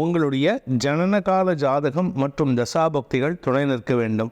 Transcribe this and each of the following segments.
உங்களுடைய ஜனனகால ஜாதகம் மற்றும் தசாபக்திகள் துணை நிற்க வேண்டும்.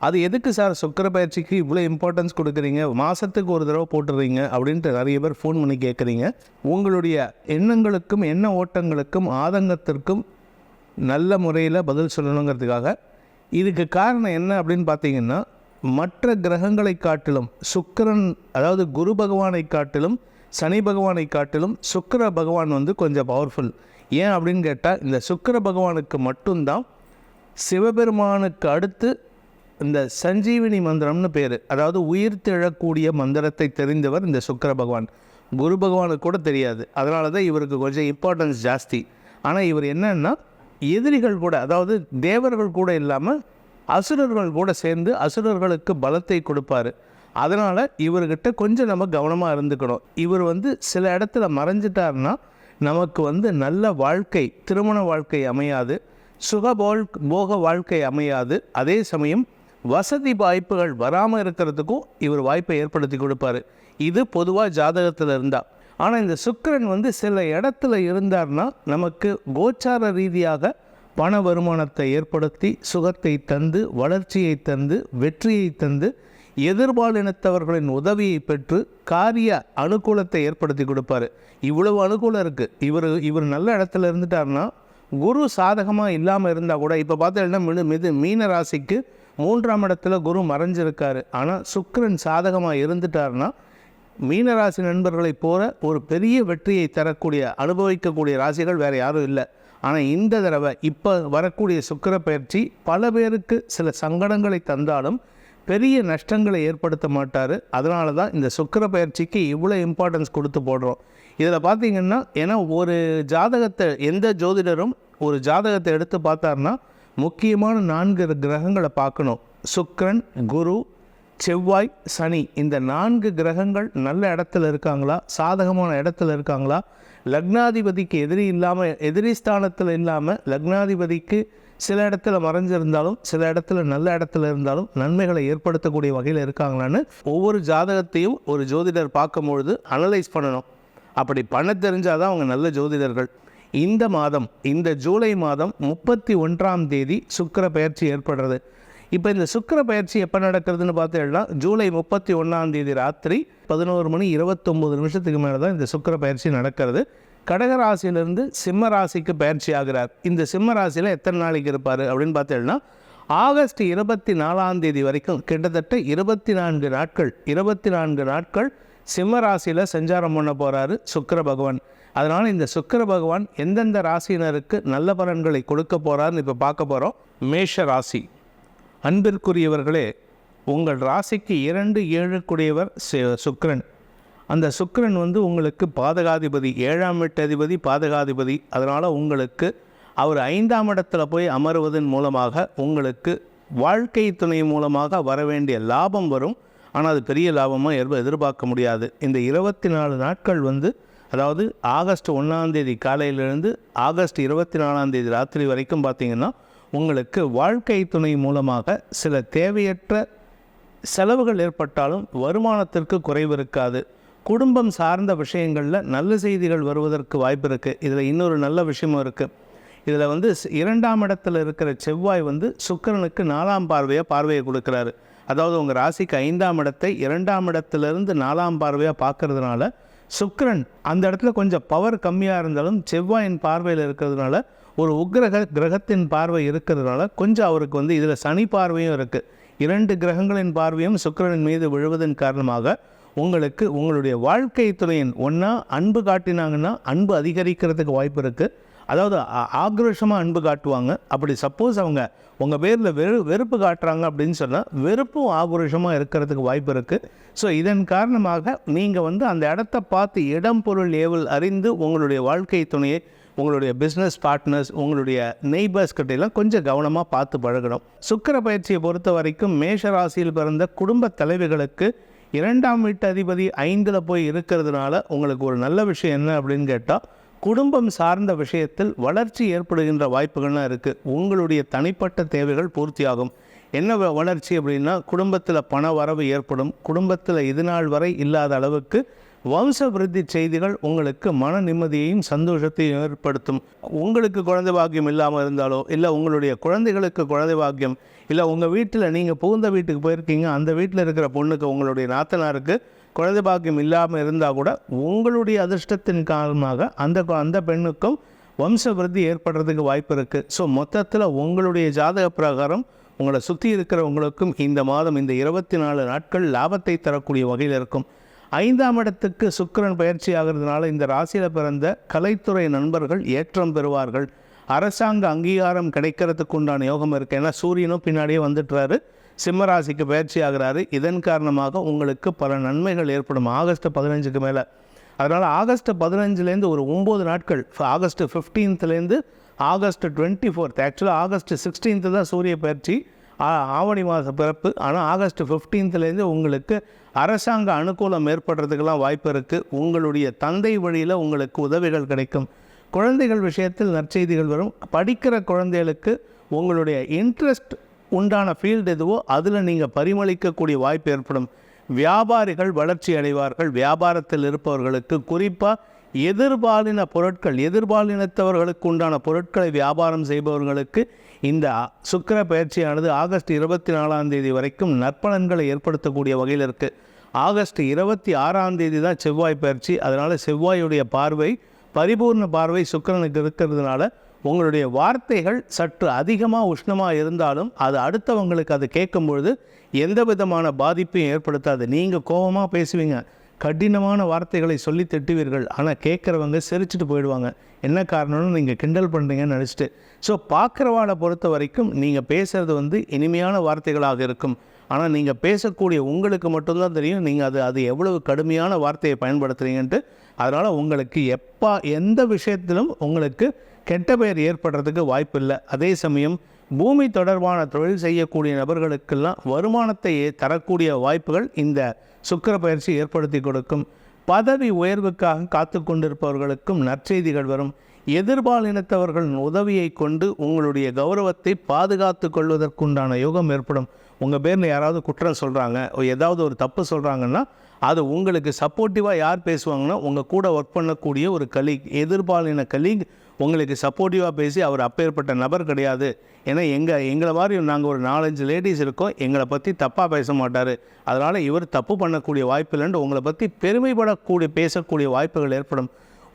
அது எதுக்கு சார் சுக்கிர பயிற்சிக்கு இவ்வளோ இம்பார்ட்டன்ஸ் கொடுக்குறீங்க? மாதத்துக்கு ஒரு தடவை போட்டுறீங்க அப்படின்ட்டு நிறைய பேர் ஃபோன் பண்ணி கேட்குறீங்க உங்களுடைய எண்ணங்களுக்கும் எண்ண ஓட்டங்களுக்கும் ஆதங்கத்திற்கும் நல்ல முறையில் பதில் சொல்லணுங்கிறதுக்காக இதுக்கு காரணம் என்ன அப்படின்னு பார்த்தீங்கன்னா மற்ற கிரகங்களை காட்டிலும் சுக்கிரன் அதாவது குரு பகவானை காட்டிலும் சனி பகவானை காட்டிலும் சுக்கர பகவான் வந்து கொஞ்சம் பவர்ஃபுல் ஏன் அப்படின்னு கேட்டால் இந்த சுக்கிர பகவானுக்கு மட்டும்தான் சிவபெருமானுக்கு அடுத்து இந்த சஞ்சீவினி மந்திரம்னு பேர். அதாவது உயிர் திழக்கூடிய மந்திரத்தை தெரிந்தவர் இந்த சுக்கர பகவான். குரு பகவானுக்கு கூட தெரியாது. அதனால தான் இவருக்கு கொஞ்சம் இம்பார்ட்டன்ஸ் ஜாஸ்தி. ஆனால் இவர் என்னன்னா எதிரிகள் கூட அதாவது தேவர்கள் கூட இல்லாமல் அசுரர்கள் கூட சேர்ந்து அசுரர்களுக்கு பலத்தை கொடுப்பாரு. அதனால் இவர்கிட்ட கொஞ்சம் நம்ம கவனமாக இருந்துக்கணும். இவர் வந்து சில இடத்துல மறைஞ்சிட்டாருன்னா நமக்கு வந்து நல்ல வாழ்க்கை திருமண வாழ்க்கை அமையாது சுகபோல் போக வாழ்க்கை அமையாது. அதே சமயம் வசதி வாய்ப்புகள் வராமல் இருக்கிறதுக்கும் இவர் வாய்ப்பை ஏற்படுத்தி கொடுப்பாரு. இது பொதுவாக ஜாதகத்தில் இருந்தால் ஆனால் இந்த சுக்கரன் வந்து சில இடத்துல இருந்தார்னா நமக்கு கோச்சார ரீதியாக பண வருமானத்தை ஏற்படுத்தி சுகத்தை தந்து வளர்ச்சியை தந்து வெற்றியை தந்து எதிர்பாலினத்தவர்களின் உதவியை பெற்று காரிய அனுகூலத்தை ஏற்படுத்தி கொடுப்பாரு. இவ்வளவு அனுகூலம் இருக்குது இவர் இவர் நல்ல இடத்துல இருந்துட்டாருன்னா குரு சாதகமாக இல்லாமல் இருந்தால் கூட இப்போ பார்த்தீங்கன்னா மிது மிது மீன ராசிக்கு மூன்றாம் இடத்துல குரு மறைஞ்சிருக்காரு. ஆனால் சுக்கரன் சாதகமாக இருந்துட்டாருன்னா மீனராசி நண்பர்களைப் போல ஒரு பெரிய வெற்றியை தரக்கூடிய அனுபவிக்கக்கூடிய ராசிகள் வேறு யாரும் இல்லை. ஆனால் இந்த தடவை இப்போ வரக்கூடிய சுக்கர பயிற்சி பல பேருக்கு சில சங்கடங்களை தந்தாலும் பெரிய நஷ்டங்களை ஏற்படுத்த மாட்டார். அதனால தான் இந்த சுக்கர பயிற்சிக்கு இவ்வளோ இம்பார்ட்டன்ஸ் கொடுத்து போடுறோம். இதில் பார்த்தீங்கன்னா ஏன்னா ஒரு ஜாதகத்தை எந்த ஜோதிடரும் ஒரு ஜாதகத்தை எடுத்து பார்த்தாருன்னா முக்கியமான நான்கு கிரகங்களை பார்க்கணும். சுக்கரன் குரு செவ்வாய் சனி. இந்த நான்கு கிரகங்கள் நல்ல இடத்துல இருக்காங்களா? சாதகமான இடத்துல இருக்காங்களா? லக்னாதிபதிக்கு எதிரி இல்லாமல் எதிரி ஸ்தானத்தில் இல்லாமல் லக்னாதிபதிக்கு சில இடத்துல மறைஞ்சிருந்தாலும் சில இடத்துல நல்ல இடத்துல இருந்தாலும் நன்மைகளை ஏற்படுத்தக்கூடிய வகையில் இருக்காங்களான்னு ஒவ்வொரு ஜாதகத்தையும் ஒரு ஜோதிடர் பார்க்கும்பொழுது அனலைஸ் பண்ணணும். அப்படி பண்ண தெரிஞ்சால் தான் அவங்க நல்ல ஜோதிடர்கள். இந்த மாதம் இந்த ஜூலை மாதம் முப்பத்தி ஒன்றாம் தேதி சுக்கிர பயிற்சி ஏற்படுறது. இப்போ இந்த சுக்கிர பயிற்சி எப்போ நடக்கிறதுன்னு பார்த்தீங்கன்னா ஜூலை முப்பத்தி ஒன்றாம் தேதி ராத்திரி பதினோரு மணி இருபத்தொம்போது நிமிஷத்துக்கு மேலே தான் இந்த சுக்கிர பயிற்சி நடக்கிறது. கடக ராசியிலிருந்து சிம்ம ராசிக்கு பயிற்சி ஆகிறார் இந்த சிம்ம ராசியில் எத்தனை நாளைக்கு இருப்பார் அப்படின்னு பார்த்தீங்கன்னா ஆகஸ்ட் இருபத்தி நாலாம் தேதி வரைக்கும் கிட்டத்தட்ட இருபத்தி நான்கு நாட்கள் இருபத்தி நான்கு நாட்கள் சிம்ம ராசியில் சஞ்சாரம் பண்ண போகிறாரு சுக்கர பகவான். அதனால் இந்த சுக்கர பகவான் எந்தெந்த ராசியினருக்கு நல்ல பலன்களை கொடுக்க போகிறாருன்னு இப்போ பார்க்க போகிறோம் மேஷ ராசி. அன்பிற்குரியவர்களே உங்கள் ராசிக்கு இரண்டு ஏழுக்குடையவர் சு- அந்த சுக்கிரன் வந்து உங்களுக்கு பாதகாதிபதி ஏழாம் எட்டு அதிபதி பாதகாதிபதி. அதனால் உங்களுக்கு அவர் ஐந்தாம் இடத்துல போய் அமருவதன் மூலமாக உங்களுக்கு வாழ்க்கை துணை மூலமாக வர வேண்டிய லாபம் வரும். ஆனால் அது பெரிய லாபமாக எதிர் எதிர்பார்க்க முடியாது. இந்த இருபத்தி நாலு நாட்கள் வந்து அதாவது ஆகஸ்ட் ஒன்றாந்தேதி காலையிலிருந்து ஆகஸ்ட் இருபத்தி நாலாந்தேதி ராத்திரி வரைக்கும் பார்த்தீங்கன்னா உங்களுக்கு வாழ்க்கை துணை மூலமாக சில தேவையற்ற செலவுகள் ஏற்பட்டாலும் வருமானத்திற்கு குறைவு இருக்காது. குடும்பம் சார்ந்த விஷயங்களில் நல்ல செய்திகள் வருவதற்கு வாய்ப்பு இருக்குது இதில் இன்னொரு நல்ல விஷயமும் இருக்குது இதில் வந்து இரண்டாம் இடத்துல இருக்கிற செவ்வாய் வந்து சுக்கரனுக்கு நாலாம் பார்வையாக பார்வையை கொடுக்குறாரு. அதாவது உங்கள் ராசிக்கு ஐந்தாம் இடத்தை இரண்டாம் இடத்துலேருந்து நாலாம் பார்வையாக பார்க்கறதுனால சுக்கரன் அந்த இடத்துல கொஞ்சம் பவர் கம்மியாக இருந்தாலும் செவ்வாயின் பார்வையில் இருக்கிறதுனால ஒரு உக்கிரக கிரகத்தின் பார்வை இருக்கிறதுனால கொஞ்சம் அவருக்கு வந்து இதில் சனி பார்வையும் இருக்குது இரண்டு கிரகங்களின் பார்வையும் சுக்கிரனின் மீது விழுவதன் காரணமாக உங்களுக்கு உங்களுடைய வாழ்க்கை துறையின் ஒன்றா அன்பு காட்டினாங்கன்னா அன்பு அதிகரிக்கிறதுக்கு வாய்ப்பு இருக்குது அதாவது ஆ- ஆக்ரோஷமாக அன்பு காட்டுவாங்க. அப்படி சப்போஸ் அவங்க உங்கள் பேரில் வெறு வெறுப்பு காட்டுறாங்க அப்படின்னு சொன்னால் வெறுப்பும் ஆக்ரோஷமாக இருக்கிறதுக்கு வாய்ப்பு இருக்குது ஸோ இதன் காரணமாக நீங்கள் வந்து அந்த இடத்த பார்த்து இடம் பொருள் ஏவல் அறிந்து உங்களுடைய வாழ்க்கை துணையை உங்களுடைய பிஸ்னஸ் பார்ட்னர்ஸ் உங்களுடைய நெய்பர்ஸ் கிட்டையெல்லாம் கொஞ்சம் கவனமாக பார்த்து பழகணும். சுக்கிர பயிற்சியை பொறுத்த வரைக்கும் மேஷ ராசியில் பிறந்த குடும்ப தலைவிகளுக்கு இரண்டாம் வீட்டு அதிபதி ஐந்தில் போய் இருக்கிறதுனால உங்களுக்கு ஒரு நல்ல விஷயம் என்ன அப்படின்னு கேட்டால் குடும்பம் சார்ந்த விஷயத்தில் வளர்ச்சி ஏற்படுகின்ற வாய்ப்புகள்லாம் இருக்குது உங்களுடைய தனிப்பட்ட தேவைகள் பூர்த்தியாகும். என்ன வ- வளர்ச்சி அப்படின்னா குடும்பத்தில் பண வரவு ஏற்படும். குடும்பத்தில் இது நாள் வரை இல்லாத அளவுக்கு வம்சபிருத்தி செய்திகள் உங்களுக்கு மன நிம்மதியையும் சந்தோஷத்தையும் ஏற்படுத்தும். உங்களுக்கு குழந்தை பாக்கியம் இல்லாமல் இருந்தாலோ இல்லை உங்களுடைய குழந்தைகளுக்கு குழந்தை பாக்கியம் இல்லை உங்கள் வீட்டில் நீங்கள் புகுந்த வீட்டுக்கு போயிருக்கீங்க அந்த வீட்டில் இருக்கிற பொண்ணுக்கு உங்களுடைய நாத்தனாருக்கு குழந்தை பாக்கியம் இல்லாமல் இருந்தால் கூட உங்களுடைய அதிர்ஷ்டத்தின் காரணமாக அந்த அந்த பெண்ணுக்கும் வம்ச விருத்தி ஏற்படுறதுக்கு வாய்ப்பு இருக்குது ஸோ மொத்தத்தில் உங்களுடைய ஜாதக பிரகாரம் உங்களை சுற்றி இருக்கிறவங்களுக்கும் இந்த மாதம் இந்த இருபத்தி நாலு நாட்கள் லாபத்தை தரக்கூடிய வகையில் இருக்கும். ஐந்தாம் இடத்துக்கு சுக்கிரன் பயிற்சி ஆகிறதுனால இந்த ராசியில் பிறந்த கலைத்துறை நண்பர்கள் ஏற்றம் பெறுவார்கள். அரசாங்க அங்கீகாரம் கிடைக்கிறதுக்கு உண்டான யோகம் இருக்குது ஏன்னா சூரியனும் பின்னாடியே வந்துட்டுறாரு. சிம்மராசிக்கு பயிற்சி ஆகிறாரு இதன் காரணமாக உங்களுக்கு பல நன்மைகள் ஏற்படும். ஆகஸ்ட் பதினஞ்சுக்கு மேலே. அதனால் ஆகஸ்ட் பதினஞ்சுலேருந்து ஒரு ஒம்பது நாட்கள். ஆகஸ்ட் ஃபிஃப்டீன்த்துலேருந்து ஆகஸ்ட் டுவெண்ட்டி ஃபோர்த் ஆக்சுவலாக ஆகஸ்ட் சிக்ஸ்டீன்த்து தான் சூரிய பயிற்சி. ஆவணி மாத பிறப்பு. ஆனால் ஆகஸ்ட் ஃபிஃப்டீன்த்துலேருந்து உங்களுக்கு அரசாங்க அனுகூலம் ஏற்படுறதுக்கெல்லாம் வாய்ப்பு இருக்குது உங்களுடைய தந்தை வழியில் உங்களுக்கு உதவிகள் கிடைக்கும். குழந்தைகள் விஷயத்தில் நற்செய்திகள் வரும். படிக்கிற குழந்தைகளுக்கு உங்களுடைய இன்ட்ரெஸ்ட் உண்டான ஃபீல்டு எதுவோ அதில் நீங்கள் பரிமளிக்கக்கூடிய வாய்ப்பு ஏற்படும். வியாபாரிகள் வளர்ச்சி அடைவார்கள். வியாபாரத்தில் இருப்பவர்களுக்கு குறிப்பாக எதிர்பாலின பொருட்கள் எதிர்பாலினத்தவர்களுக்கு உண்டான பொருட்களை வியாபாரம் செய்பவர்களுக்கு இந்த சுக்கிர பயிற்சியானது ஆகஸ்ட் இருபத்தி நாலாம் தேதி வரைக்கும் நற்பலன்களை ஏற்படுத்தக்கூடிய வகையில் இருக்குது ஆகஸ்ட் இருபத்தி ஆறாம் தேதி தான் செவ்வாய் பயிற்சி. அதனால் செவ்வாயுடைய பார்வை பரிபூர்ண பார்வை சுக்கரனுக்கு இருக்கிறதுனால உங்களுடைய வார்த்தைகள் சற்று அதிகமாக உஷ்ணமாக இருந்தாலும் அது அடுத்தவங்களுக்கு அது கேட்கும்பொழுது எந்த விதமான பாதிப்பையும் ஏற்படுத்தாது. நீங்கள் கோபமாக பேசுவீங்க. கடினமான வார்த்தைகளை சொல்லி திட்டுவீர்கள். ஆனால் கேட்குறவங்க சிரிச்சிட்டு போயிடுவாங்க. என்ன காரணம்னு நீங்கள் கிண்டல் பண்ணுறீங்கன்னு நினச்சிட்டு. ஸோ பார்க்குறவாளை பொறுத்த வரைக்கும் நீங்கள் பேசுகிறது வந்து இனிமையான வார்த்தைகளாக இருக்கும். ஆனால் நீங்கள் பேசக்கூடிய உங்களுக்கு மட்டும்தான் தெரியும். நீங்கள் அது அது எவ்வளவு கடுமையான வார்த்தையை பயன்படுத்துகிறீங்கன்ட்டு அதனால் உங்களுக்கு எப்போ எந்த விஷயத்திலும் உங்களுக்கு கெட்ட பெயர் ஏற்படுறதுக்கு வாய்ப்பு இல்லை அதே சமயம் பூமி தொடர்பான தொழில் செய்யக்கூடிய நபர்களுக்கெல்லாம் வருமானத்தை தரக்கூடிய வாய்ப்புகள் இந்த சுக்கிர பயிற்சி ஏற்படுத்தி கொடுக்கும். பதவி உயர்வுக்காக காத்து கொண்டிருப்பவர்களுக்கும் நற்செய்திகள் வரும். எதிர்பாலினத்தவர்களின் உதவியை கொண்டு உங்களுடைய கௌரவத்தை பாதுகாத்து கொள்வதற்குண்டான யோகம் ஏற்படும். உங்கள் பேரில் யாராவது குற்றம் சொல்கிறாங்க ஏதாவது ஒரு தப்பு சொல்கிறாங்கன்னா அது உங்களுக்கு சப்போர்ட்டிவாக யார் பேசுவாங்கன்னா உங்கள் கூட ஒர்க் பண்ணக்கூடிய ஒரு கலீக் எதிர்பாலின கலீக் உங்களுக்கு சப்போர்ட்டிவாக பேசி அவர் அப்பேற்பட்ட நபர் கிடையாது. ஏன்னா எங்கள் எங்களை மாதிரி நாங்கள் ஒரு நாலஞ்சு லேடிஸ் இருக்கோம். எங்களை பற்றி தப்பாக பேச மாட்டார். அதனால் இவர் தப்பு பண்ணக்கூடிய வாய்ப்பு இல்லைன்னு உங்களை பற்றி பெருமைப்படக்கூடிய பேசக்கூடிய வாய்ப்புகள் ஏற்படும்.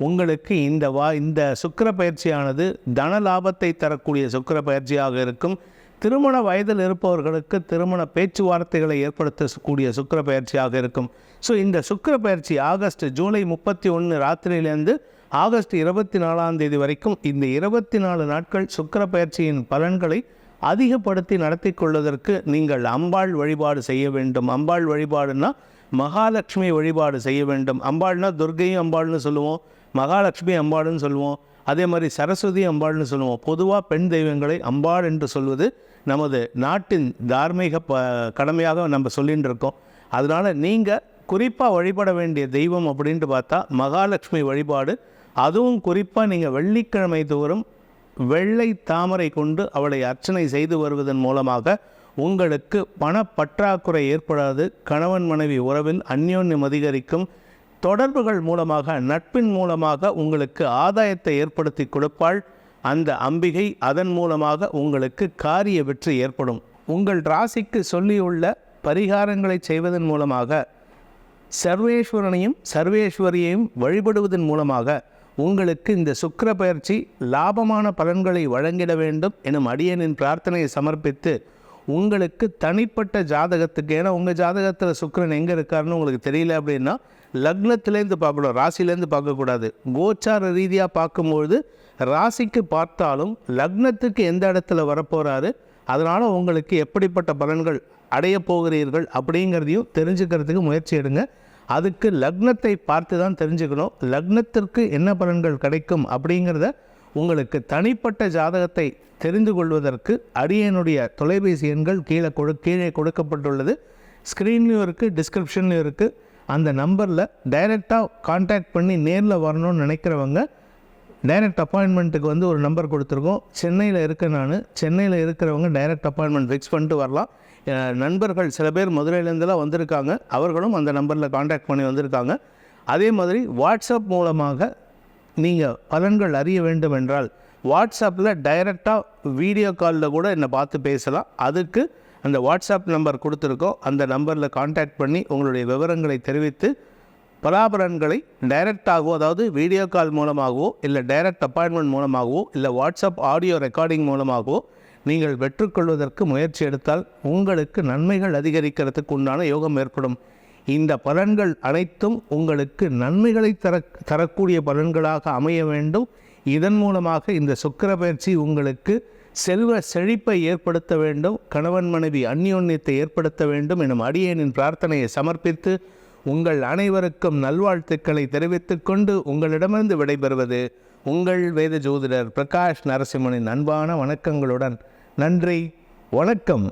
உங்களுக்கு இந்த வா இந்த சுக்கிர பயிற்சியானது தன லாபத்தை தரக்கூடிய சுக்கிர பயிற்சியாக இருக்கும். திருமண வயதில் இருப்பவர்களுக்கு திருமண பேச்சுவார்த்தைகளை ஏற்படுத்தக்கூடிய சுக்கிர பயிற்சியாக இருக்கும். ஸோ இந்த சுக்கிர பயிற்சி ஆகஸ்ட் ஜூலை முப்பத்தி ஒன்று ராத்திரியிலேருந்து ஆகஸ்ட் இருபத்தி நாலாம் தேதி வரைக்கும் இந்த இருபத்தி நாலு நாட்கள் சுக்கிர பயிற்சியின் பலன்களை அதிகப்படுத்தி நடத்தி கொள்வதற்கு நீங்கள் அம்பாள் வழிபாடு செய்ய வேண்டும். அம்பாள் வழிபாடுனா மகாலட்சுமி வழிபாடு செய்ய வேண்டும். அம்பாள்னா துர்கையும் அம்பாள்னு சொல்லுவோம் மகாலட்சுமி அம்பாள்னு சொல்லுவோம் அதே மாதிரி சரஸ்வதி அம்பாள்னு சொல்லுவோம். பொதுவாக பெண் தெய்வங்களை அம்பாள் என்று சொல்வது நமது நாட்டின் தார்மீக ப கடமையாக நம்ம சொல்லிகிட்டு இருக்கோம். அதனால் நீங்கள் குறிப்பாக வழிபட வேண்டிய தெய்வம் அப்படின்ட்டு பார்த்தா மகாலட்சுமி வழிபாடு அதுவும் குறிப்பாக நீங்கள் வெள்ளிக்கிழமை தோறும் வெள்ளை தாமரை கொண்டு அவளை அர்ச்சனை செய்து வருவதன் மூலமாக உங்களுக்கு பணப்பற்றாக்குறை ஏற்படாது கணவன் மனைவி உறவில் அந்யோன்யம் அதிகரிக்கும். தொடர்புகள் மூலமாக நட்பின் மூலமாக உங்களுக்கு ஆதாயத்தை ஏற்படுத்தி கொடுப்பாள். அந்த அம்பிகை அதன் மூலமாக உங்களுக்கு காரிய வெற்றி ஏற்படும். உங்கள் ராசிக்கு சொல்லியுள்ள பரிகாரங்களை செய்வதன் மூலமாக சர்வேஸ்வரனையும் சர்வேஸ்வரியையும் வழிபடுவதன் மூலமாக உங்களுக்கு இந்த சுக்கர பயிற்சி லாபமான பலன்களை வழங்கிட வேண்டும் எனும் அடியனின் பிரார்த்தனையை சமர்ப்பித்து உங்களுக்கு தனிப்பட்ட ஜாதகத்துக்கு ஏன்னா உங்கள் ஜாதகத்தில் சுக்கரன் எங்கே இருக்காருன்னு உங்களுக்கு தெரியல அப்படின்னா லக்னத்திலேருந்து பார்க்கணும் ராசியிலேருந்து பார்க்கக்கூடாது. கோச்சார ரீதியாக பார்க்கும்பொழுது ராசிக்கு பார்த்தாலும் லக்னத்துக்கு எந்த இடத்துல வரப்போகிறாரு அதனால் உங்களுக்கு எப்படிப்பட்ட பலன்கள் அடைய போகிறீர்கள் அப்படிங்கிறதையும் தெரிஞ்சுக்கிறதுக்கு முயற்சி எடுங்க. அதுக்கு லக்னத்தை பார்த்து தான் தெரிஞ்சுக்கணும். லக்னத்திற்கு என்ன பலன்கள் கிடைக்கும் அப்படிங்கிறத உங்களுக்கு தனிப்பட்ட ஜாதகத்தை தெரிந்து கொள்வதற்கு அடியனுடைய தொலைபேசி எண்கள் கீழே கொடு கீழே கொடுக்கப்பட்டுள்ளது. ஸ்க்ரீன்லேயும் இருக்குது டிஸ்கிரிப்ஷன்லையும் இருக்குது அந்த நம்பரில் டைரெக்டாக காண்டாக்ட் பண்ணி நேரில் வரணும்னு நினைக்கிறவங்க டைரக்ட் அப்பாயின்மெண்ட்டுக்கு வந்து ஒரு நம்பர் கொடுத்துருக்கோம். சென்னையில் இருக்க நான். சென்னையில் இருக்கிறவங்க டைரக்ட் அப்பாயின்மெண்ட் ஃபிக்ஸ் பண்ணிட்டு வரலாம். நண்பர்கள் சில பேர் மதுரையிலேருந்துலாம் வந்திருக்காங்க. அவர்களும் அந்த நம்பரில் காண்டாக்ட் பண்ணி வந்திருக்காங்க. அதே மாதிரி வாட்ஸ்அப் மூலமாக நீங்கள் பலன்கள் அறிய வேண்டும் என்றால் வாட்ஸ்அப்பில் டைரெக்டாக வீடியோ காலில் கூட என்னை பார்த்து பேசலாம். அதுக்கு அந்த வாட்ஸ்அப் நம்பர் கொடுத்துருக்கோம். அந்த நம்பரில் காண்டாக்ட் பண்ணி உங்களுடைய விவரங்களை தெரிவித்து பலாபலன்களை டைரக்டாகவோ அதாவது வீடியோ கால் மூலமாகவோ இல்லை டைரக்ட் அப்பாயின்மெண்ட் மூலமாகவோ இல்லை வாட்ஸ்அப் ஆடியோ ரெக்கார்டிங் மூலமாகவோ நீங்கள் வெற்றுக்கொள்வதற்கு முயற்சி எடுத்தால் உங்களுக்கு நன்மைகள் அதிகரிக்கிறதுக்கு உண்டான யோகம் ஏற்படும். இந்த பலன்கள் அனைத்தும் உங்களுக்கு நன்மைகளை தர தரக்கூடிய பலன்களாக அமைய வேண்டும். இதன் மூலமாக இந்த சுக்கிர பயிற்சி உங்களுக்கு செல்வ செழிப்பை ஏற்படுத்த வேண்டும். கணவன் மனைவி அந்யோன்யத்தை ஏற்படுத்த வேண்டும் எனும் அடியேனின் பிரார்த்தனையை சமர்ப்பித்து உங்கள் அனைவருக்கும் நல்வாழ்த்துக்களை தெரிவித்துக் கொண்டு உங்களிடமிருந்து விடைபெறுவது உங்கள் வேத ஜோதிடர் பிரகாஷ் நரசிம்மனின் அன்பான வணக்கங்களுடன் நன்றி வணக்கம்.